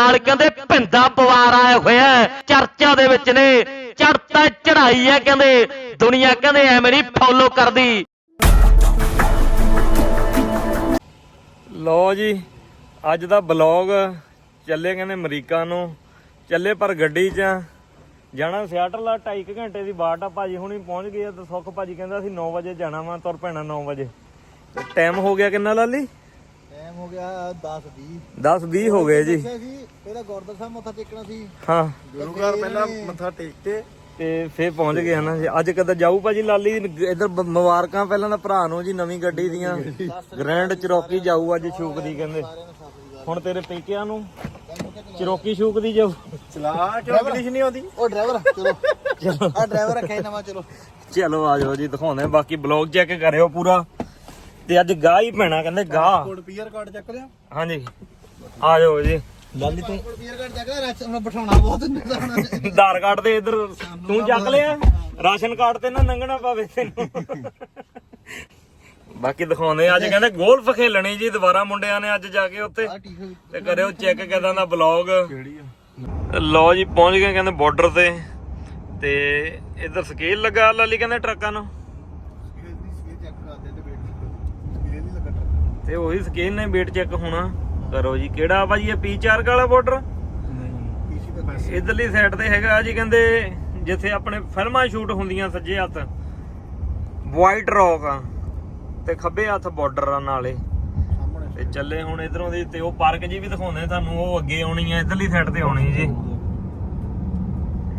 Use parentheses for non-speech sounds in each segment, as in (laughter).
ਨਾਲ ਕਹਿੰਦੇ ਭਿੰਦਾ ਪਵਾਰ ਆਇਆ ਹੋਇਆ ਚਰਚਾ ਦੇ ਵਿੱਚ ਨੇ। ਚੜਤਾ ਚੜਾਈ ਹੈ ਕਹਿੰਦੇ, ਦੁਨੀਆ ਕਹਿੰਦੇ ਐਵੇਂ ਨਹੀਂ ਫੋਲੋ ਕਰਦੀ। ਲੋ ਜੀ, ਅੱਜ ਦਾ ਬਲੌਗ ਚੱਲੇ ਕਹਿੰਦੇ ਅਮਰੀਕਾ ਨੂੰ। ਚੱਲੇ ਪਰ ਗੱਡੀ 'ਚ। ਜਾਣਾ ਸਿਆਟਲ ਆ 2.5 ਘੰਟੇ ਦੀ ਬਾਟ ਆ, ਭਾਜੀ ਹੁਣੀ ਪਹੁੰਚ ਗਏ ਆ ਤੇ ਸੁੱਖ ਭਾਜੀ ਕਹਿੰਦਾ ਸੀ 9 ਵਜੇ ਜਾਣਾ ਵਾ, ਤੁਰ ਪੈਣਾ 9 ਵਜੇ। ਤੇ ਟਾਈਮ ਹੋ ਗਿਆ ਕਿੰਨਾ ਲਾਲੀ? ਟਾਈਮ ਹੋ ਗਿਆ 10 20 10 20 ਹੋ ਗਏ ਜੀ। ਅੱਛਾ ਜੀ ਪਹਿਲਾਂ ਗੁਰਦੁਆਰਾ ਸਾਹਿਬ ਮੱਥਾ ਟੇਕਣਾ ਸੀ। ਹਾਂ। ਗੁਰੂ ਘਰ ਪਹਿਲਾਂ ਮੱਥਾ ਟੇਕ ਕੇ ਤੇ ਫੇਰ ਪਹੁੰਚ ਗਏ ਹਨਾ ਜੀ। ਅੱਜ ਕਦੋਂ ਜਾਊ ਭਾਜੀ ਲਾਲੀ? ਇਧਰ ਮੁਬਾਰਕਾਂ ਪਹਿਲਾਂ ਤਾਂ ਭਰਾ ਨੂੰ ਜੀ ਨਵੀਂ ਗੱਡੀ ਦੀਆਂ। ਗ੍ਰੈਂਡ ਚਰੋਕੀ ਜਾਊ ਅੱਜ ਸ਼ੂਕ ਦੀ ਕਹਿੰਦੇ। ਹੁਣ ਤੇਰੇ ਪੇਕਿਆਂ ਨੂੰ ਚਰੋਕੀ ਸ਼ੂਕ ਦੀ ਜਾਊ। ਚਲਾ ਕਿਉਂ ਇੰਗਲਿਸ਼ ਨਹੀਂ ਆਉਂਦੀ। ਉਹ ਡਰਾਈਵਰ ਚਲੋ। ਆ ਡਰਾਈਵਰ ਰੱਖਿਆ ਨਵਾਂ ਚਲੋ। ਚਲੋ ਆ ਜਾਓ ਜੀ ਦਿਖਾਉਂਦੇ। ਬਾਕੀ ਬਲੌਗ ਚੈੱਕ ਕਰਿਓ ਪੂਰਾ। ਤੇ ਅੱਜ ਗਾਹ ਹੀ ਪੈਣਾ ਕਹਿੰਦੇ ਗਾਹ। ਕੋਡ ਪੀਅਰ ਕਾਰਡ ਚੱਕ ਲਿਆ। ਹਾਂਜੀ। ਆ ਜਾਓ ਜੀ। ਲਾਲੀ ਤੋਂ ਪੀਅਰ ਕਾਰਡ ਚੱਕ ਲਿਆ ਰਸ ਮੈਂ ਬਿਠਾਉਣਾ ਬਹੁਤ ਨਿਦਾਣਾ ਆਧਾਰ ਕਾਰਡ ਤੇ ਇਧਰ ਤੂੰ ਚੱਕ ਲਿਆ। ਰਾਸ਼ਨ ਕਾਰਡ ਤੇ ਨਾ ਲੰਘਣਾ ਪਵੇ ਤੈਨੂੰ। ਬਾਕੀ ਦਿਖਾਉਂਦੇ ਅੱਜ ਕਹਿੰਦੇ ਗੋਲਫ ਖੇਲਣੀ ਜੀ ਦੁਬਾਰਾ ਮੁੰਡਿਆਂ ਨੇ ਅੱਜ ਜਾ ਕੇ ਉੱਥੇ। ਤੇ ਕਰਿਓ ਚੈੱਕ ਕਿਦਾਂ ਦਾ ਬਲੌਗ। ਕਿਹੜੀ ਆ? ਲਓ ਜੀ ਪਹੁੰਚ ਗਏ ਕਹਿੰਦੇ ਬਾਰਡਰ ਤੇ। ਤੇ ਇਧਰ ਸਕੇਲ ਲੱਗਾ ਲਾਲੀ ਕਹਿੰਦੇ ਟਰੱਕਾਂ ਨੂੰ ਚੈੱਕ ਕਰਦੇ ਤੇ ਵੇਟ ਸਕੇਲ ਨਹੀਂ ਲੱਗਾ ਟਰੱਕ ਤੇ ਉਹੀ ਸਕੇਲ ਨੇ ਵੇਟ ਚੈੱਕ ਹੋਣਾ। ਕਰੋ ਜੀ। ਕਿਹੜਾ ਭਾਜੀ ਇਹ ਪੀ ਚਾਰ ਵਾਲਾ ਬਾਰਡਰ ਨਹੀਂ। ਇਧਰਲੀ ਸਾਈਡ ਤੇ ਹੈਗਾ ਜੀ ਕਹਿੰਦੇ ਜਿੱਥੇ ਆਪਣੇ ਫਿਲਮਾਂ ਸ਼ੂਟ ਹੁੰਦੀਆਂ ਸੱਜੇ ਹੱਥ। ਵਾਈਟ ਰੌਕ ਆ। ਤੇ ਖੱਬੇ ਹੱਥ ਬਾਰਡਰ ਆ ਨਾਲੇ। ਤੇ ਚੱਲੇ ਹੁਣ ਇਧਰੋਂ ਦੀ ਤੇ ਉਹ ਪਾਰਕ ਜੀ ਵੀ ਦਿਖਾਉਂਦੇ ਤੁਹਾਨੂੰ ਉਹ ਅੱਗੇ ਆਉਣੀ ਆ ਇਧਰਲੀ ਸਾਈਡ ਤੇ ਆਉਣੀ ਜੀ।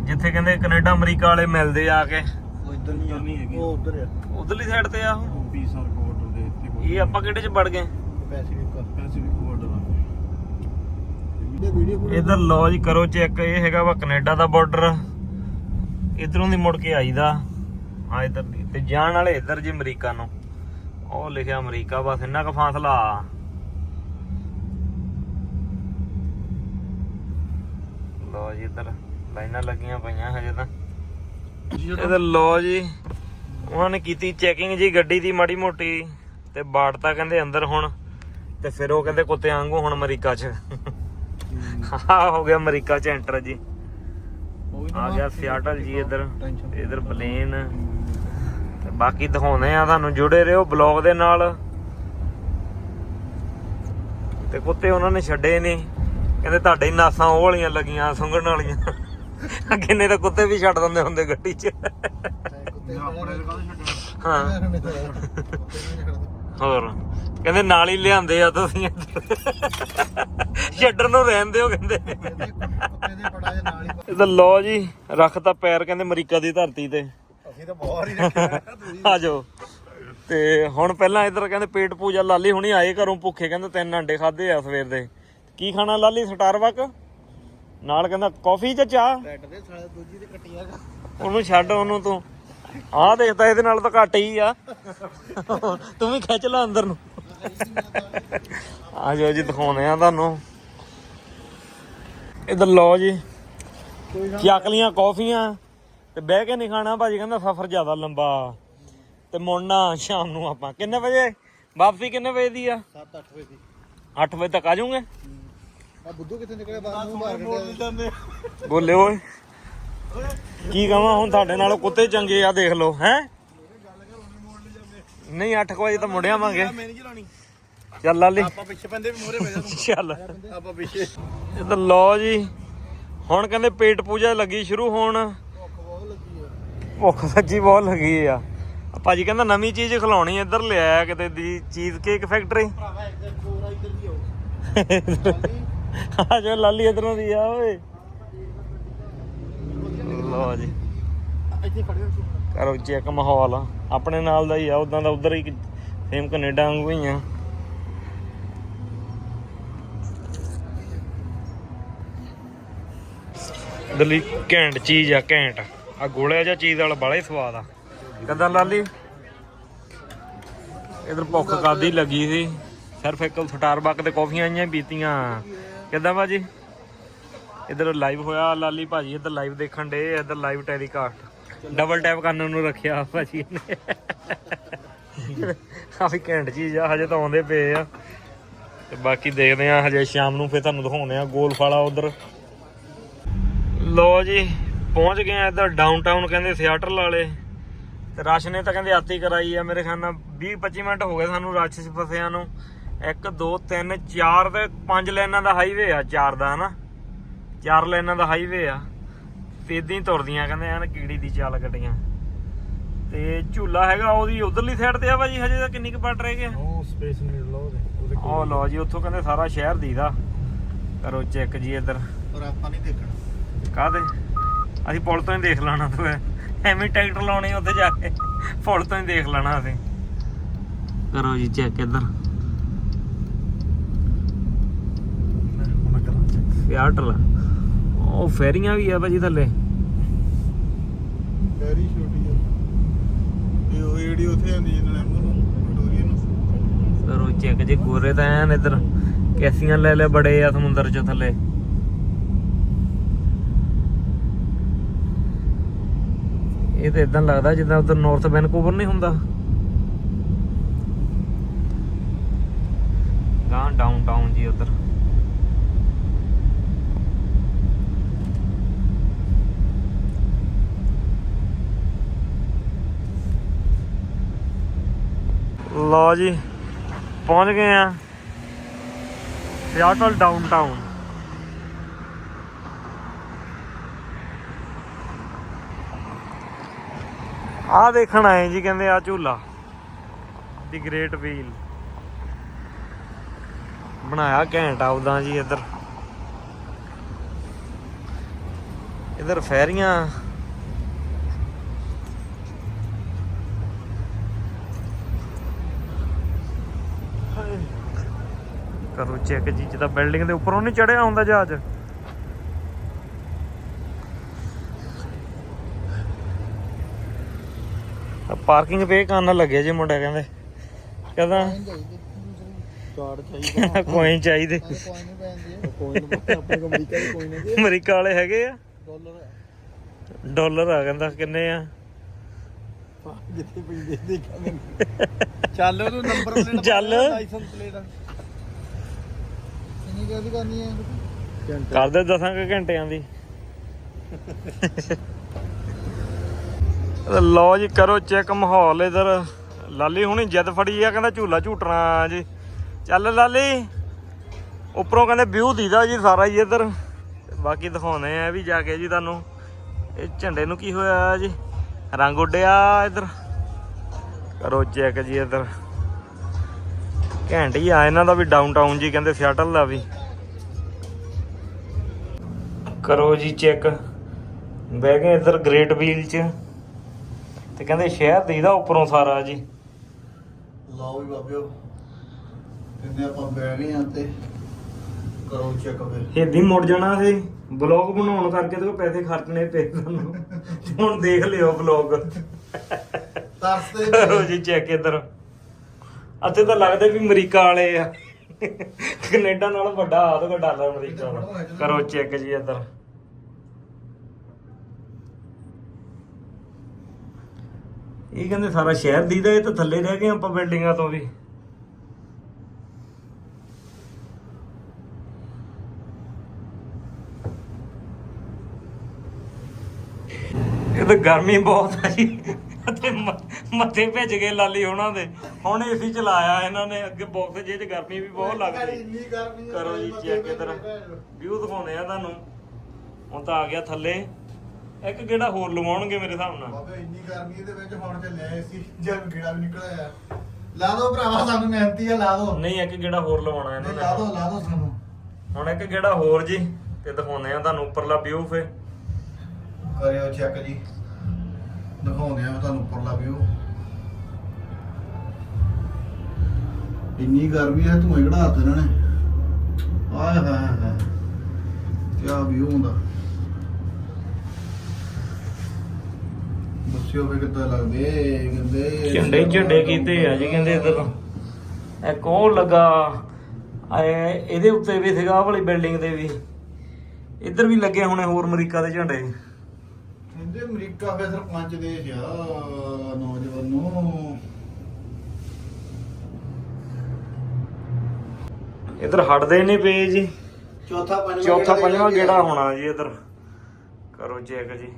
ਜਿੱਥੇ ਕਹਿੰਦੇ ਕੈਨੇਡਾ ਅਮਰੀਕਾ ਵਾਲੇ ਮਿਲਦੇ ਆ ਕੇ। ਉਹ ਇੱਧਰ ਨਹੀਂ ਹੈਗੀ। ਉਹ ਉੱਧਰ ਆ। ਉਧਰਲੀ ਸਾਈਡ ਤੇ ਆ ਉਹ। ਪੀਸਰ ਇਹ ਆਪਾਂ ਕਿਹੜੇ ਚ ਵੜ ਗਏ? ਪੈਸੀਫਿਕ ਪੈਸੀਫਿਕ ਬਾਰਡਰ ਇਹ ਵੀਡੀਓ ਇਧਰ ਲੋ ਜੀ ਕਰੋ ਚੈੱਕ ਇਹ ਹੈਗਾ ਵਾ ਕੈਨੇਡਾ ਦਾ ਬਾਰਡਰ ਇਧਰੋਂ ਦੀ ਮੁੜ ਕੇ ਆਈਦਾ। ਆ ਇਧਰ ਦੀ। ਤੇ ਜਾਣ ਵਾਲੇ ਇਧਰ ਜੀ ਅਮਰੀਕਾ ਨੂੰ। ਉਹ ਲਿਖਿਆ ਅਮਰੀਕਾ ਬਸ ਇੰਨਾ ਕੁ ਫਾਸਲਾ। ਲੋ ਜੀ ਇਧਰ ਲਾਈਨਾਂ ਲੱਗੀਆਂ ਪਈਆਂ ਹਜੇ ਤਾਂ। ਇਧਰ ਲੋ ਜੀ ਉਹਨਾਂ ਨੇ ਕੀਤੀ ਚੈਕਿੰਗ ਜੀ ਗੱਡੀ ਦੀ ਮਾੜੀ ਮੋਟੀ। ਤੇ ਬਾੜਤਾ ਕਹਿੰਦੇ ਅੰਦਰ ਹੁਣ ਤੇ ਫਿਰ ਉਹ ਕਹਿੰਦੇ ਕੁੱਤੇ ਵਾਂਗੂ ਹੁਣ ਅਮਰੀਕਾ 'ਚ। ਹਾਂ ਹੋ ਗਿਆ ਅਮਰੀਕਾ 'ਚ ਐਂਟਰ ਜੀ। ਆ ਗਿਆ ਸਿਆਟਲ ਜੀ ਇਧਰ ਇਧਰ ਪਲੇਨ ਤੇ ਬਾਕੀ ਦਿਖਾਉਂਦੇ ਆ ਤੁਹਾਨੂੰ ਜੁੜੇ ਰਹੋ ਬਲੌਗ ਦੇ ਨਾਲ। ਤੇ ਕੁੱਤੇ ਉਹਨਾਂ ਨੇ ਛੱਡੇ ਨਹੀਂ ਕਹਿੰਦੇ ਤੁਹਾਡੇ ਹੀ ਨਾਸਾਂ ਉਹ ਵਾਲੀਆਂ ਲੱਗੀਆਂ ਸੁੰਗਣ ਵਾਲੀਆਂ। ਅੱਗੇ ਨੇ ਤਾਂ ਕੁੱਤੇ ਵੀ ਛੱਡ ਦਿੰਦੇ ਹੁੰਦੇ ਗੱਡੀ 'ਚ। ਹਾਂ। ਹੋਰ। ਕਹਿੰਦੇ ਨਾਲ ਹੀ ਲਿਆਂਦੇ ਆ ਤੁਸੀਂ। ਛੱਡਣ ਨੂੰ ਰਹਿੰਦੇ ਹੋ ਕਹਿੰਦੇ। ਇਹ ਤਾਂ ਲੋ ਜੀ ਰੱਖਤਾ ਪੈਰ ਕਹਿੰਦੇ ਅਮਰੀਕਾ ਦੀ ਧਰਤੀ ਤੇ। ਅਸੀਂ ਤਾਂ ਬਾਹਰ ਹੀ ਰੱਖਿਆ ਆ ਜਾਓ। ਤੇ ਹੁਣ ਪਹਿਲਾਂ ਇਧਰ ਕਹਿੰਦੇ ਪੇਟ ਪੂਜਾ ਲਾਲੀ ਹੁਣੀ ਆਏ ਘਰੋਂ ਭੁੱਖੇ ਕਹਿੰਦੇ ਤਿੰਨ ਅੰਡੇ ਖਾਦੇ ਆ ਸਵੇਰ ਦੇ। ਕੀ ਖਾਣਾ ਲਾਲੀ ਸਟਾਰਬਕ? ਨਾਲ ਕਹਿੰਦਾ ਕਾਫੀ ਚ ਚਾਹ? ਰੈੱਡ ਦੇ ਸਾਲੇ ਦੂਜੀ ਤੇ ਕੱਟੀਆਂ। ਉਹਨੂੰ ਛੱਡ ਉਹਨੂੰ ਤੂੰ। ਆਹ ਦੇਖਦਾ ਇਹਦੇ ਨਾਲ ਤਾਂ ਘੱਟ ਹੀ ਆ। ਤੂੰ ਵੀ ਖਿੱਚ ਲੈ ਅੰਦਰ ਨੂੰ। ਆ ਜਾਓ ਜੀ ਦਿਖਾਉਣੇ ਆ ਤੁਹਾਨੂੰ। ਇਧਰ ਲਓ ਜੀ ਚੱਕਲੀਆਂ ਕੌਫੀਆਂ ਤੇ ਬਹਿ ਕੇ ਨਹੀਂ ਖਾਣਾ ਭਾਜੀ ਕਹਿੰਦਾ ਸਫ਼ਰ ਜ਼ਿਆਦਾ ਲੰਬਾ। ਤੇ ਮੁੜਨਾ ਸ਼ਾਮ ਨੂੰ ਆਪਾਂ। ਕਿੰਨੇ ਵਜੇ? ਵਾਪਸੀ ਕਿੰਨੇ ਵਜੇ ਦੀ ਆ? 7-8 ਵਜੇ ਦੀ। 8 ਵਜੇ ਤੱਕ ਆ ਜਾਓਗੇ? ਆ ਬੁੱਧੂ ਕਿੱਥੇ ਨਿਕਲਿਆ? ਬਾਹਰ ਨੂੰ ਮਾਰ ਕੇ ਬੋਲੇ ਓਏ। ਕੀ ਕਹਾਂ ਹੁਣ ਤੁਹਾਡੇ ਨਾਲੋਂ ਕੁੱਤੇ ਚੰਗੇ ਆ ਦੇਖ ਲਓ ਹੈ? ਨਹੀਂ 8 ਵਜੇ ਤਾਂ ਮੁੜ ਆਵਾਂਗੇ। ਮੈਂ ਨਹੀਂ ਚਲਾਣੀ ਚੱਲ ਲਾਲੀ। ਆਪਾਂ ਪਿੱਛੇ ਪੈਂਦੇ ਵੀ ਮੋਰੇ ਪੈ ਜਾ ਚੱਲ ਆਪਾਂ ਪਿੱਛੇ ਇਹ ਤਾਂ ਲਓ ਜੀ। ਹੁਣ ਕਹਿੰਦੇ ਪੇਟ ਪੂਜਾ ਲੱਗੀ ਸ਼ੁਰੂ ਹੋਣ। ਭੁੱਖ ਬਹੁਤ ਲੱਗੀ ਆ ਭੁੱਖ ਸੱਚੀ ਬਹੁਤ ਲੱਗੀ ਆ। ਭਾਜੀ ਕਹਿੰਦਾ ਨਵੀਂ ਚੀਜ਼ ਖਿਲਾਉਣੀ ਇੱਧਰ ਲਿਆਇਆ ਕਿਤੇ ਦੀ ਚੀਜ਼ ਕੇਕ ਫੈਕਟਰੀ। ਭਰਾਵਾ ਇੱਧਰ ਕੋਰਾ ਇੱਧਰ ਦੀ ਆਓ। ਆ ਜੋ ਲਾਲੀ ਇਧਰੋਂ ਦੀ ਆ ਓਏ। ਲਓ ਜੀ। ਇੱਥੇ ਖੜੇ ਹੋ ਕਰੋ ਚੈੱਕ ਮਾਹੌਲ ਆਪਣੇ ਨਾਲ ਦਾ ਹੀ ਆ ਉਦਾਂ ਦਾ ਉਧਰ ਹੀ ਸੇਮ ਕੈਨੇਡਾ ਵਾਂਗੂ ਹੀ ਆ। ਦਲੀ ਘੈਂਟ ਚੀਜ਼ ਆ ਘੈਂਟ। ਆ ਗੋਲਿਆ ਜਿਹਾ ਚੀਜ਼ ਵਾਲਾ ਬੜਾ ਹੀ ਸਵਾਦ ਆ। ਕਦਾਂ ਲਾਲੀ? ਇਧਰ ਭੁੱਖ ਕਾਦੀ ਲੱਗੀ ਸੀ। ਸਿਰਫ ਇੱਕ ਸਟਾਰਬਕ ਤੇ ਕਾਫੀਆਂ ਆਈਆਂ ਪੀਤੀਆਂ। ਕਿਦਾਂ ਭਾਜੀ ਇਧਰ ਲਾਈਵ ਹੋਇਆ, ਲਾਲੀ ਭਾਜੀ ਇਧਰ ਲਾਈਵ ਦੇਖਣ ਡੇ ਇਧਰ ਲਾਈਵ ਟੈਲੀਕਾਸਟ ਡਬਲ ਟੈਪ ਕਰਨ ਨੂੰ ਰੱਖਿਆ ਭਾਜੀ ਨੇ ਕਾਫੀ ਘੈਂਟ ਚੀਜ਼ ਆ, ਹਜੇ ਤਾਂ ਆਉਂਦੇ ਪਏ ਆ। ਤੇ ਬਾਕੀ ਦੇਖਦੇ ਆ, ਹਜੇ ਸ਼ਾਮ ਨੂੰ ਫੇਰ ਤੁਹਾਨੂੰ ਦਿਖਾਉਂਦੇ ਆ ਗੋਲਫ ਵਾਲਾ ਉਧਰ। ਲੋ ਜੀ, ਪਹੁੰਚ ਗਏ ਆ ਇੱਧਰ ਡਾਊਨਟਾਊਨ ਕਹਿੰਦੇ ਸਿਆਟਲ ਵਾਲੇ। ਤੇ ਰਸ਼ ਨੇ ਤਾਂ ਕਹਿੰਦੇ ਆਤੀ ਕਰਾਈ ਆ, ਮੇਰੇ ਖਿਆਲ ਨਾਲ 20 25 ਮਿੰਟ ਹੋ ਗਏ ਸਾਨੂੰ ਰਸ਼ 'ਚ ਫਸਿਆਂ ਨੂੰ। 1 2 3 4 ਤੇ 5 ਲਾਈਨਾਂ ਦਾ ਹਾਈਵੇ ਆ, ਚਾਰ ਦਾ ਹਨਾ। ਚਾਰ ਲਾਈਨਾਂ ਦਾ ਹਾਈਵੇ ਆ। ਤੇ ਇਦਾਂ ਹੀ ਤੁਰਦੀਆਂ ਕਹਿੰਦੇ ਐਨ ਕੀੜੀ ਦੀ ਚਾਲ ਗੱਡੀਆਂ ਤੇ ਝੂਲਾ ਹੈਗਾ ਉਹਦੀ ਉਧਰਲੀ ਸਾਈਡ ਤੇ ਆ ਭਾਜੀ ਹਜੇ ਤਾਂ ਕਿੰਨੀ ਕੁ ਪੱਟ ਰਹਿ ਗਿਆ ਉਹ ਸਪੇਸ ਨਹੀਂ ਲੋ ਉਹਦੇ ਉਹ ਲਓ ਜੀ ਉੱਥੋਂ ਕਹਿੰਦੇ ਸਾਰਾ ਸ਼ਹਿਰ ਦੀਦਾ। ਕਰੋ ਚੈੱਕ ਜੀ ਇੱਧਰ। ਪਰ ਆਪਾਂ ਨਹੀਂ ਦੇਖਣਾ। ਕਾਹਦੇ? ਅਸੀਂ ਪੁਲ ਤੋਂ ਹੀ ਦੇਖ ਲੈਣਾ ਤੂੰ ਐਵੇਂ ਟਰੈਕਟਰ ਲਾਉਣੇ ਉੱਥੇ ਜਾ ਕੇ। ਪੁਲ ਤੋਂ ਹੀ ਦੇਖ ਲੈਣਾ ਅਸੀਂ। ਕਰੋ ਜੀ ਚੈੱਕ ਇੱਧਰ। ਹੁਣ ਕਰਾਂ ਚੈੱਕ ਸਿਆਟਲ ਉਹ ਫੇਰੀਆਂ ਵੀ ਆ ਭਾਜੀ ਥੱਲੇ। ਵੈਰੀ ਛੋਟੀ ਹੈ ਇਹ ਉਹ ਜਿਹੜੀ ਉੱਥੇ ਆਉਂਦੀ ਜਿਹਨਾਂ ਨੇ ਨੂੰ ਵਿਕਟੋਰੀਆ ਨੂੰ। ਕਰੋ ਚੈੱਕ ਜੀ ਗੋਰੇ ਤਾਂ ਐਨ ਇੱਧਰ ਕੈਸੀਆਂ ਲੈ ਲੈ ਬੜੇ ਆ ਸਮੁੰਦਰ ਚ ਥੱਲੇ। ਇਹ ਤਾਂ ਇਦਾਂ ਲੱਗਦਾ ਜਿੱਦਾਂ ਉਧਰ ਨਾਰਥ ਵੈਨਕੂਵਰ ਨਹੀਂ ਹੁੰਦਾ। ਗਾਂ ਡਾਊਨ ਟਾਊਨ ਜੀ ਉਧਰ। ਲਓ ਜੀ, ਪਹੁੰਚ ਗਏ ਆ। ਸਿਆਟਲ ਡਾਊਨਟਾਊਨ ਆ ਦੇਖਣ ਆਏ ਜੀ, ਕਹਿੰਦੇ ਆ ਝੂਲਾ। ਦੀ ਗ੍ਰੇਟ ਵੀਲ ਬਣਾਇਆ ਘੈਂਟ ਆਉਦਾ ਜੀ ਇੱਧਰ। ਇੱਧਰ ਫੈਰੀਆਂ। ਕਰੋ ਚੈੱਕ ਜੀ ਜਿੱਦਾਂ ਬਿਲਡਿੰਗ ਦੇ ਉੱਪਰੋਂ ਨਹੀਂ ਚੜਿਆ ਹੁੰਦਾ ਜਹਾਜ਼? ਪਾਰਕਿੰਗ ਪੇ ਕਰਨ ਲੱਗਿਆ ਜੀ ਮੁੰਡਾ ਕਹਿੰਦੇ। ਕਹਿੰਦਾ ਕੋਇਨ ਚਾਹੀਦੇ। ਅਮਰੀਕਾ ਵਾਲੇ ਹੈਗੇ ਆ। ਡਾਲਰ ਡਾਲਰ ਆ ਕਹਿੰਦਾ ਕਿੰਨੇ ਆ? ਜਿੱਥੇ ਪੈਂਦੇ ਦੇਖਾਂਗੇ ਚੱਲ ਉਹਨੂੰ ਨੰਬਰ ਪਲੇਟ ਚੱਲ। ਲਾਇਸੈਂਸ ਪਲੇਟ ਕਿੰਨੀ ਕਿਹਦੀ ਕਰਨੀ ਹੈ। ਕਰਦੇ ਦਸਾਂ ਕੁ ਘੰਟਿਆਂ ਦੀ। ਲਓ ਜੀ ਕਰੋ ਚੈੱਕ ਮਾਹੌਲ ਇਧਰ। ਲਾਲੀ ਹੁਣੀ ਜਿੱਦ ਫੜੀ ਆ ਕਹਿੰਦਾ ਝੂਲਾ ਝੂਟਣਾ ਜੀ। ਚੱਲ ਲਾਲੀ ਉੱਪਰੋਂ ਕਹਿੰਦੇ ਵਿਊ ਦੀਦਾ ਜੀ ਸਾਰਾ ਹੀ ਇਧਰ। ਬਾਕੀ ਦਿਖਾਉਣੇ ਆ ਵੀ ਜਾ ਕੇ ਜੀ ਤੁਹਾਨੂੰ। ਇਹ ਝੰਡੇ ਨੂੰ ਕੀ ਹੋਇਆ ਜੀ? ਰੰਗ ਉੱਡਿਆ ਇਧਰ। ਕਰੋ ਚੈੱਕ ਜੀ ਇਧਰ। ਘੈਂਟ ਹੀ ਆ ਇਹਨਾਂ ਦਾ ਵੀ ਡਾਊਨਟਾਊਨ ਜੀ ਕਹਿੰਦੇ ਸਿਆਟਲ ਦਾ ਵੀ। ਕਰੋ ਜੀ ਚੈੱਕ। ਬਹਿ ਗਏ ਇੱਧਰ ਗ੍ਰੇਟ ਵੀਲ 'ਚ। ਤੇ ਕਹਿੰਦੇ ਸ਼ਹਿਰ ਦੀਦਾ ਉੱਪਰੋਂ ਸਾਰਾ ਜੀ। ਲਓ ਵੀ ਬਾਬਿਓ ਇੰਨੇ ਆਪਾਂ ਬਹਿ ਗਏ ਆ ਤੇ ਕਰੋ ਚੈੱਕ ਫਿਰ। ਹਿੰਦੀ ਮੁੜ ਜਾਣਾ ਸੀ। ਬਲੌਗ ਬਣਾਉਣ ਕਰਕੇ ਤੇ ਪੈਸੇ ਖਰਚਣੇ ਪਏ ਤੁਹਾਨੂੰ ਹੁਣ ਦੇਖ ਲਿਓ ਬਲੌਗ। ਤਰਸਦੇ ਕਰੋ ਜੀ ਚੈੱਕ ਇੱਧਰ। ਅੱਥੇ ਤਾਂ ਲੱਗਦੇ ਵੀ ਅਮਰੀਕਾ ਵਾਲੇ ਆ। ਕੈਨੇਡਾ ਨਾਲ ਵੱਡਾ ਆਦ ਕੋ ਡਾਲਰ ਅਮਰੀਕਾ ਦਾ ਕਰੋ ਚੈੱਕ ਜੀ ਇੱਧਰ। ਇਹ ਕਹਿੰਦੇ ਸਾਰਾ ਸ਼ਹਿਰ ਦੀਦਾ ਇਹ ਤਾਂ ਥੱਲੇ ਰਹਿ ਗਏ ਆਪਾਂ ਬਿਲਡਿੰਗਾਂ ਤੋਂ ਵੀ। ਇਹ ਤਾਂ ਗਰਮੀ ਬਹੁਤ ਆ ਜੀ। ਤੇ ਮ- ਮੱਥੇ ਭਿੱਜ ਗਏ ਲਾਲੀ ਉਹਨਾਂ ਦੇ। ਹੁਣ ਏਸੀ ਚਲਾਇਆ ਇਹਨਾਂ ਨੇ ਅੱਗੇ ਬਾਕਸ ਜੇ ਚ ਗਰਮੀ ਵੀ ਬਹੁਤ ਲੱਗਦੀ। ਇੰਨੀ ਗਰਮੀ ਹੈ, ਕਰੋ ਜੀ ਚੈੱਕ ਦੇਖ ਇਧਰ। ਵਿਊ ਦਿਖਾਉਂਦੇ ਆ ਤੁਹਾਨੂੰ। ਹੁਣ ਤਾਂ ਆ ਗਿਆ ਥੱਲੇ। ਇੱਕ ਗੇੜਾ ਹੋਰ ਲਵਾਉਣਗੇ ਮੇਰੇ ਹਿਸਾਬ ਨਾਲ। ਬਾਬੇ ਇੰਨੀ ਗਰਮੀ ਦੇ ਵਿੱਚ ਹੁਣ ਚੱਲਿਆ ਸੀ ਜਦ ਗੇੜਾ ਵੀ ਨਿਕਲ ਆਇਆ। ਲਾ ਦੋ ਭਰਾਵਾ ਸਾਨੂੰ ਮਿਹਨਤੀ ਆ ਲਾ ਦੋ। ਨਹੀਂ ਇੱਕ ਗੇੜਾ ਹੋਰ ਲਵਾਉਣਾ ਇਹਨਾਂ ਲਾ ਦੋ ਨੇ ਲਾ ਦੋ ਸਾਨੂੰ। ਹੁਣ ਇੱਕ ਗੇੜਾ ਹੋਰ ਜੀ ਤੇ ਦਿਖਾਉਂਦੇ ਆ ਤੁਹਾਨੂੰ ਉੱਪਰਲਾ ਵਿਊ ਫੇ ਕਰਿਓ ਚੈੱਕ ਜੀ। ਦਿਖਾਉਂਦੇ ਆ ਤੁਹਾਨੂੰ ਉੱਪਰਲਾ ਵਿਊ ਇੰਨੀ ਗਰਮੀ ਹੈ ਤੂੰ ਇਗੜਾ ਹੱਥ ਇਹਨਾਂ ਨੇ। ਆਏ ਹਾਏ ਹਾਏ ਕੀ ਵਿਊ ਹੁੰਦਾ। ਦੱਸਿਓ ਵੀ ਕਿੱਦਾਂ ਲੱਗਦੇ ਕਹਿੰਦੇ ਝੰਡੇ ਝੰਡੇ ਕੀਤੇ ਆ ਜੀ ਕਹਿੰਦੇ ਇੱਧਰ। ਇੱਕ ਉਹ ਲੱਗਾ? ਇਹਦੇ ਉੱਤੇ ਵੀ ਸੀਗਾ ਵਾਲੀ ਬਿਲਡਿੰਗ ਦੇ ਵੀ। ਇੱਧਰ ਵੀ ਲੱਗੇ ਹੋਣੇ ਹੋਰ ਅਮਰੀਕਾ ਦੇ ਝੰਡੇ। ਕਹਿੰਦੇ ਅਮਰੀਕਾ ਫੇ ਸਰਪੰਚ ਦੇਸ਼ ਆ ਨੌਜਵਾਨ ਨੂੰ। ਇਧਰ ਹਟਦੇ ਨਹੀਂ ਪਏ ਜੀ। ਚੌਥਾ ਪੰਜਵਾਂ ਚੌਥਾ ਪੰਜਵਾਂ ਗੇੜਾ ਹੋਣਾ ਜੀ ਇਧਰ? ਕਰੋ ਚੈੱਕ ਜੀ।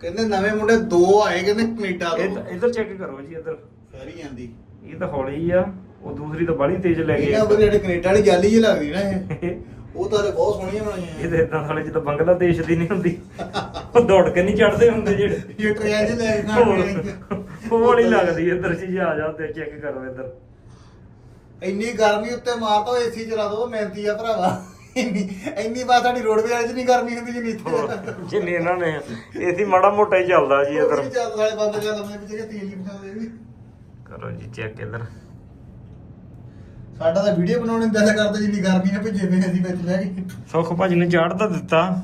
ਕਹਿੰਦੇ ਨਵੇਂ ਮੁੰਡੇ ਦੋ ਆਏ ਕਹਿੰਦੇ ਕੈਨੇਡਾ ਤੋਂ ਇਧਰ ਚੈੱਕ ਕਰੋ ਜੀ ਇਧਰ। ਫੈਰੀ ਜਾਂਦੀ। ਇਹ ਤਾਂ ਹੌਲੀ ਆ ਉਹ ਦੂਸਰੀ ਤਾਂ ਬੜੀ ਤੇਜ਼ ਲੈ ਗਈ ਇਹਨਾਂ ਬਰੇ ਜਿਹੜੇ ਕੈਨੇਡਾ ਵਾਲੀ ਜਾਲੀ ਜਿਹੀ ਲੱਗਦੀ ਨਾ ਇਹ। (laughs) ਉਹ ਤਾਂ ਬਹੁਤ ਸੋਹਣੀਆਂ ਬਣਾਈਆਂ। ਇਹ ਤਾਂ ਇਦਾਂ ਸਾਲੇ ਜਿੱਦਾਂ ਬੰਗਲਾਦੇਸ਼ ਦੀ ਨਹੀਂ ਹੁੰਦੀ। (laughs) ਉਹ ਦੌੜ ਕੇ ਨਹੀਂ ਚੜਦੇ ਹੁੰਦੇ ਜਿਹੜੇ। ਇਹ ਟ੍ਰੇਨ 'ਚ ਲੈ ਕੇ ਖਾਣ ਹੋਰ- ਉਹ ਵਾਲੀ ਲੱਗਦੀ ਇਧਰ ਜੀ ਆ ਜਾ ਤੇ ਚੈੱਕ ਕਰੋ ਇਧਰ। ਇੰਨੀ ਗਰਮੀ ਉੱਤੇ ਮਾਰਤਾ ਏਸੀ ਚਲਾ ਦੋ ਮਿਹਨਤੀ ਆ ਭਰਾਵਾ। ਇੰਨੀ ਇੰਨੀ ਬਾਤ ਸਾਡੀ ਰੋਡਵੇ ਵਾਲੇ 'ਚ ਨਹੀਂ ਗਰਮੀ ਹੁੰਦੀ ਜਿੰਨੀ ਇੱਥੇ। ਜਿੰਨੇ ਇਹਨਾਂ ਨੇ। ਏਸੀ ਮਾੜਾ ਮੋਟਾ ਹੀ ਚੱਲਦਾ ਜੀ ਇਧਰ। ਵੀ ਬੰਦ ਕਰ ਲੰਮੇ ਤੇਲ ਵੀ ਜੀ ਚੈੱਕ ਇਧਰ। ਸਾਡਾ ਤਾਂ ਵੀਡੀਓ ਬਣਾਉਣ ਨੂੰ ਦਿਲ ਕਰਦਾ ਜਿੰਨੀ ਗਰਮੀ ਨਾਲ ਭਿੱਜੇ ਪਏ ਅਸੀਂ ਵਿੱਚ ਬਹਿ ਕੇ ਸੁੱਖ ਭਾਜੀ ਨੇ ਚਾੜ ਤਾਂ ਦਿੱਤਾ।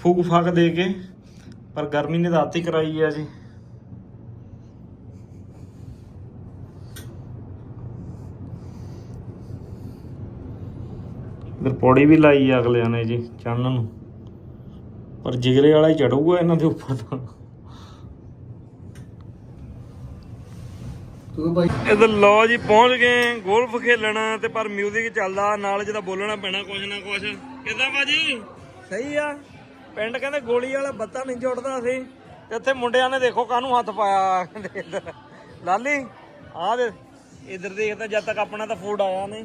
ਫੂਕ ਫਾਕ ਦੇ ਕੇ ਪਰ ਗਰਮੀ ਨੇ ਤਾਂ ਆਤੀ ਕਰਾਈ ਆ ਜੀ। ਇਧਰ ਪੌੜੀ ਵੀ ਲਾਈ ਆ ਅਗਲਿਆਂ ਨੇ ਜੀ ਚੜਨ ਨੂੰ। ਪਰ ਜਿਗਰੇ ਵਾਲਾ ਹੀ ਚੜੂਗਾ ਇਹਨਾਂ ਦੇ ਉੱਪਰ ਤਾਂ। ਇਧਰ ਲੋ ਜੀ ਪਹੁੰਚ ਗਏ ਗੋਲਫ ਖੇਲਣ ਤੇ ਪਰ 뮤직 ਚੱਲਦਾ ਨਾਲ ਜਿਹਦਾ ਬੋਲਣਾ ਪੈਣਾ ਕੁਝ ਨਾ ਕੁਝ ਕਿਦਾਂ ਭਾਜੀ ਸਹੀ ਆ। ਪਿੰਡ ਕਹਿੰਦੇ ਗੋਲੀ ਵਾਲਾ ਬੱਤਾ ਨਹੀਂ ਜੁੜਦਾ ਸੀ। ਤੇ ਇੱਥੇ ਮੁੰਡਿਆਂ ਨੇ ਦੇਖੋ ਕਾਹਨੂੰ ਹੱਥ ਪਾਇਆ। ਕਹਿੰਦੇ ਇੱਧਰ ਲਾਲੀ, ਆਹ ਦੇ ਇਧਰ ਦੇਖਦਾ ਜਦ ਤੱਕ ਆਪਣਾ ਤਾਂ ਫੂਡ ਆਇਆ ਨਹੀਂ।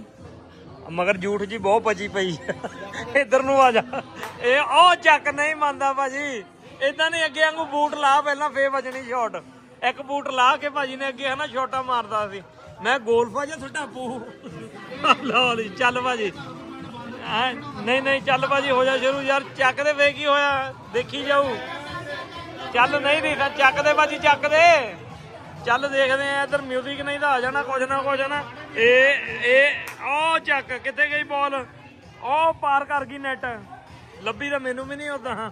ਮਗਰ ਜੂਠ ਜੀ ਬਹੁਤ ਬਚੀ ਪਈ। ਇੱਧਰ ਨੂੰ ਆ ਜਾ। ਇਹ ਉਹ ਚੱਕ ਨਹੀਂ ਮੰਨਦਾ ਭਾਜੀ। ਇਦਾਂ ਨਹੀਂ, ਅੱਗੇ ਵਾਂਗੂ ਬੂਟ ਲਾ, ਪਹਿਲਾਂ ਫੇਰ ਵੱਜਣੀ ਸ਼ਾਟ ਇੱਕ ਬੂਟ ਲਾ ਕੇ ਭਾਜੀ ਨੇ ਅੱਗੇ ਹਨਾ, ਛੋਟਾ ਮਾਰਦਾ ਸੀ। ਮੈਂ ਗੋਲਫਾ ਜਾਂ ਤੁਹਾਡਾ ਪੂ ਲਓ ਜੀ ਚੱਲ ਭਾਜੀ। ਐਂ, ਨਹੀਂ ਨਹੀਂ ਚੱਲ ਭਾਜੀ ਹੋ ਜਾ ਸ਼ੁਰੂ। ਯਾਰ ਚੱਕ ਦੇ ਵੇ ਕੀ ਹੋਇਆ? ਦੇਖੀ ਜਾਊ। ਚੱਲ ਨਹੀਂ ਦੇਖਦਾ ਚੱਕ ਦੇ ਭਾਜੀ ਚੱਕ ਦੇ। ਚੱਲ ਦੇਖਦੇ ਆ ਇਧਰ 뮤직 ਨਹੀਂ ਤਾਂ ਆ ਜਾਣਾ ਕੁਝ ਨਾ ਕੁਝ ਨਾ। ਇਹ ਇਹ ਉਹ ਚੱਕ ਕਿੱਥੇ ਗਈ ਬਾਲ ਉਹ ਪਾਰ ਕਰ ਗਈ ਨੈਟ ਲੱਭੀ ਤਾਂ ਮੈਨੂੰ ਵੀ ਨਹੀਂ ਉਦਾਂ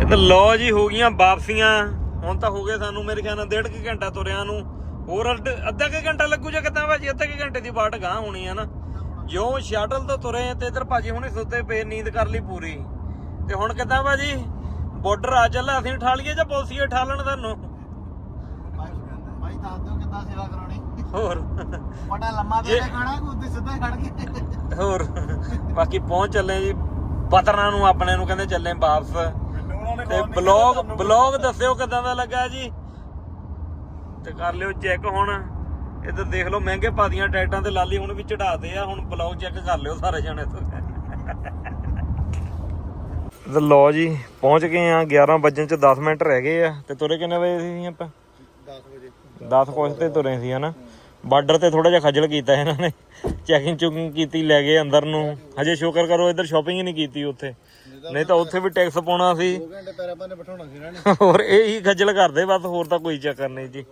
ਇਹ ਤਾਂ ਲੋ ਜੀ ਹੋ ਗਈਆਂ ਵਾਪਸੀਆਂ। ਹੁਣ ਤਾਂ ਹੋ ਗਏ ਸਾਨੂੰ ਮੇਰੇ ਖਿਆਲ ਨਾਲ ਡੇਢ ਕੁ ਘੰਟਾ ਤੁਰਿਆਂ ਨੂੰ। ਹੋਰ ਅੱਧ- ਅੱਧਾ ਕੁ ਘੰਟਾ ਲੱਗੂ ਜਾਂ ਕਿੱਦਾਂ ਭਾਜੀ? ਅੱਧੇ ਕੁ ਘੰਟੇ ਦੀ ਬਾਟ ਗਾਂ ਹੋਣੀ ਆ ਨਾ। ਜਿਉਂ ਸ਼ਟਲ ਤੋਂ ਤੁਰੇ ਤੇ ਇਧਰ ਭਾਜੀ ਹੁਣੇ ਸੁੱਤੇ ਪਏ ਨੀਂਦ ਕਰ ਲਈ ਪੂਰੀ। ਤੇ ਹੁਣ ਕਿੱਦਾਂ ਭਾਜੀ? ਬਾਰਡਰ ਆ ਚੱਲਾ ਅਸੀਂ ਠਾ ਲਈਏ ਜਾਂ ਪੁਲਸੀਏ ਠਾਲਣ ਤੁਹਾਨੂੰ? ਭਾਈ ਦੱਸ ਦਿਓ ਕਿੱਦਾਂ ਸੇਵਾ ਕਰਾਉਣੀ? ਹੋਰ। ਪਟਾ ਲੰਮਾ ਜੇ- ਦੇ ਖਾਣਾ ਕਿ ਉੱਤੇ ਸਿੱਧਾ ਹੀ ਖੜ ਕੇ। ਹੋਰ ਬਾਕੀ ਪਹੁੰਚ ਚੱਲੇ ਜੀ। ਪਤਨਾ ਨੂੰ ਆਪਣੇ ਨੂੰ ਕਹਿੰਦੇ ਚੱਲੇ ਵਾਪਸ। ਤੇ ਬਲੌਗ ਬਲੌਗ ਦੱਸਿਓ ਕਿਦਾਂ ਦਾ ਲੱਗਾ ਜੀ। ਤੇ ਕਰ ਲਿਓ ਚੈੱਕ ਹੁਣ। ਇੱਧਰ ਦੇਖ ਲਓ ਮਹਿੰਗੇ ਪਾਦੀਆਂ ਟੈਟਾਂ ਤੇ ਲਾਲੀ ਹੁਣ ਵੀ ਚੜਾਤੇ ਆ ਹੁਣ ਬਲੌਗ ਚੈੱਕ ਕਰ ਲਿਓ ਸਾਰੇ ਜਣੇ ਤੋਂ ਤੇ ਲਓ ਜੀ ਪਹੁੰਚ ਗਏ ਆ 11 ਵਜੇ ਚ 10 ਮਿੰਟ ਰਹਿ ਗਏ ਆ। ਤੇ ਤੁਰੇ ਕਿੰਨੇ ਵਜੇ ਸੀ ਆਪਾਂ? 10 ਵਜੇ। 10 ਕੁਛ ਤੇ ਤੁਰੇ ਸੀ ਹਨਾ? ਬਾਰਡਰ ਤੇ ਥੋੜਾ ਜਿਹਾ ਖੱਜਲ ਕੀਤਾ ਇਹਨਾਂ ਨੇ। ਚੈਕਿੰਗ ਚੁਕਿੰਗ ਕੀਤੀ ਲੈ ਗਏ ਅੰਦਰ ਨੂੰ। ਹਜੇ ਸ਼ੁਕਰ ਕਰੋ ਇੱਧਰ ਸ਼ਾਪਿੰਗ ਹੀ ਨਹੀਂ ਕੀਤੀ ਉੱਥੇ। ਨਹੀਂ ਤਾਂ ਉੱਥੇ ਵੀ ਟੈਕਸ ਪਾਉਣਾ ਸੀ। 2 ਘੰਟੇ ਪੈਰਾਂ ਬੰਨੇ ਬਿਠਾਉਣਾ ਸੀ ਇਹਨਾਂ ਨੇ। ਹੋਰ ਇਹ ਹੀ ਖੱਜਲ ਕਰਦੇ ਬਸ ਹੋਰ ਤਾਂ ਕੋਈ ਚੱਕਰ ਨਹੀਂ ਜੀ।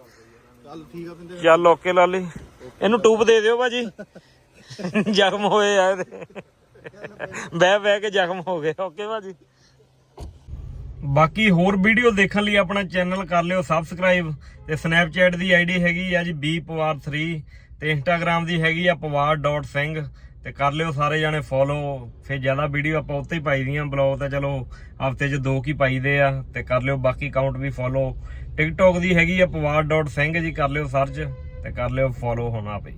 ਚੱਲ ਠੀਕ ਆ ਪਿੰਦੇ ਚੱਲ ਓਕੇ ਲਾਲੀ। ਇਹਨੂੰ ਟੂਬ ਦੇ ਦਿਓ ਭਾਜੀ। ਜ਼ਖਮ ਹੋਏ ਆ ਇਹਦੇ। ਬਹਿ ਬਹਿ ਕੇ ਜ਼ਖਮ ਹੋ ਗਏ। ਓਕੇ ਭਾਜੀ। ਬਾਕੀ ਹੋਰ ਵੀਡੀਓ ਦੇਖਣ ਲਈ ਆਪਣਾ ਚੈਨਲ ਕਰ ਲਿਓ ਸਬਸਕ੍ਰਾਈਬ। ਤੇ ਸਨੈਪਚੈਟ ਦੀ ਆਈਡੀ ਹੈਗੀ ਆ ਜੀ bpawar3 ਤੇ ਇੰਸਟਾਗ੍ਰam ਦੀ ਹੈਗੀ ਆ pawar.ਸਿੰਘ ਤੇ ਕਰ ਲਿਓ ਸਾਰੇ ਜਾਣੇ ਫੋਲੋ ਫਿਰ ਜ਼ਿਆਦਾ ਵੀਡੀਓ ਆਪਾਂ ਉੱਤੇ ਹੀ ਪਾਈ ਦੀਆਂ। ਬਲੌਗ ਤਾਂ ਚਲੋ ਹਫ਼ਤੇ 'ਚ ਦੋ ਕੀ ਪਾਈਦੇ ਆ। ਤੇ ਕਰ ਲਿਓ। ਬਾਕੀ ਅਕਾਊਂਟ ਵੀ ਫੋਲੋ ਟਿਕਟੌਕ ਦੀ ਹੈਗੀ ਆ pawar.ਸਿੰਘ ਜੀ, ਕਰ ਲਿਓ ਸਰਚ ਤੇ ਕਰ ਲਿਓ ਫੋਲੋ ਹੋਣਾ ਪਈ